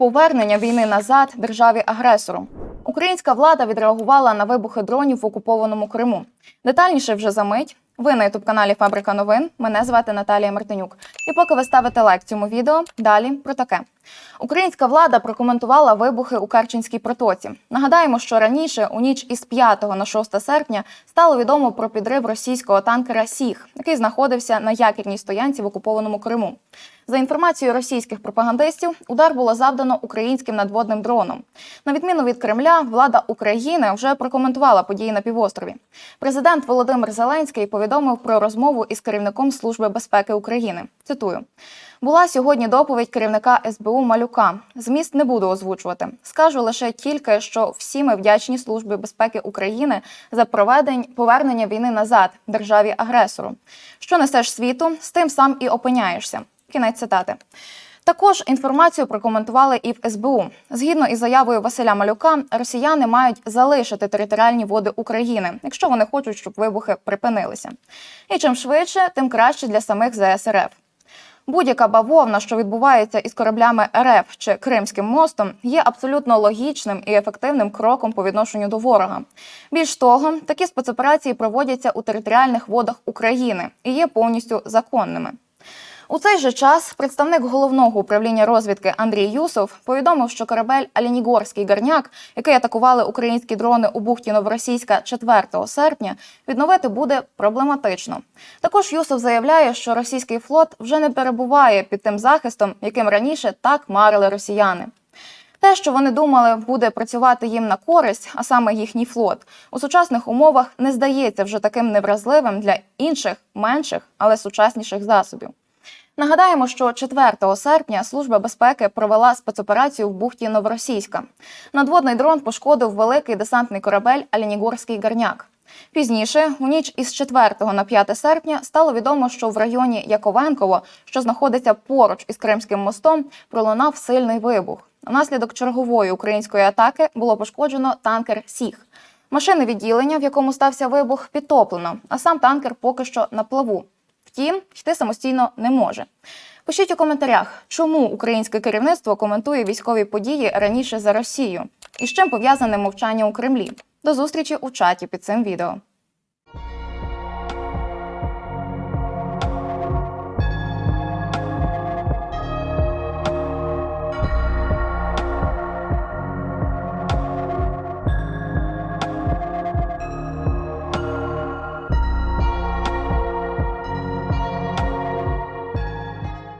Повернення війни назад державі агресору. Українська влада відреагувала на вибухи дронів в окупованому Криму. Детальніше вже за мить. Ви на ютуб каналі Фабрика новин. Мене звати Наталія Мартинюк. І поки ви ставите лайк цьому відео, далі про таке. Українська влада прокоментувала вибухи у Керченській протоці. Нагадаємо, що раніше, у ніч із 5 на 6 серпня, стало відомо про підрив російського танкера Сіг, який знаходився на якірній стоянці в окупованому Криму. За інформацією російських пропагандистів, удар було завдано українським надводним дроном. На відміну від Кремля, влада України вже прокоментувала події на півострові. Президент Володимир Зеленський повідомив про розмову із керівником Служби безпеки України. Цитую. Була сьогодні доповідь керівника СБУ Малюка. Зміст не буду озвучувати. Скажу лише тільки, що всі ми вдячні Службі безпеки України за проведення повернення війни назад державі агресору. Що несеш світу, з тим сам і опиняєшся. Кінець цитати. Також інформацію прокоментували і в СБУ. Згідно із заявою Василя Малюка, росіяни мають залишити територіальні води України, якщо вони хочуть, щоб вибухи припинилися. І чим швидше, тим краще для самих ЗС РФ. Будь-яка бавовна, що відбувається із кораблями РФ чи Кримським мостом, є абсолютно логічним і ефективним кроком по відношенню до ворога. Більш того, такі спецоперації проводяться у територіальних водах України і є повністю законними. У цей же час представник головного управління розвідки Андрій Юсов повідомив, що корабель Алінігорський гарняк, який атакували українські дрони у бухті Новоросійська 4 серпня, відновити буде проблематично. Також Юсов заявляє, що російський флот вже не перебуває під тим захистом, яким раніше так марили росіяни. Те, що вони думали, буде працювати їм на користь, а саме їхній флот, у сучасних умовах не здається вже таким невразливим для інших менших, але сучасніших засобів. Нагадаємо, що 4 серпня Служба безпеки провела спецоперацію в бухті Новоросійська. Надводний дрон пошкодив великий десантний корабель Алінігорський гарняк. Пізніше, у ніч із 4 на 5 серпня, стало відомо, що в районі Яковенково, що знаходиться поруч із Кримським мостом, пролунав сильний вибух. Внаслідок чергової української атаки було пошкоджено танкер Сіг. Машини відділення, в якому стався вибух, підтоплено, а сам танкер поки що на плаву. Втім, йти самостійно не може. Пишіть у коментарях, чому українське керівництво коментує військові події раніше за Росію і з чим пов'язане мовчання у Кремлі. До зустрічі у чаті під цим відео.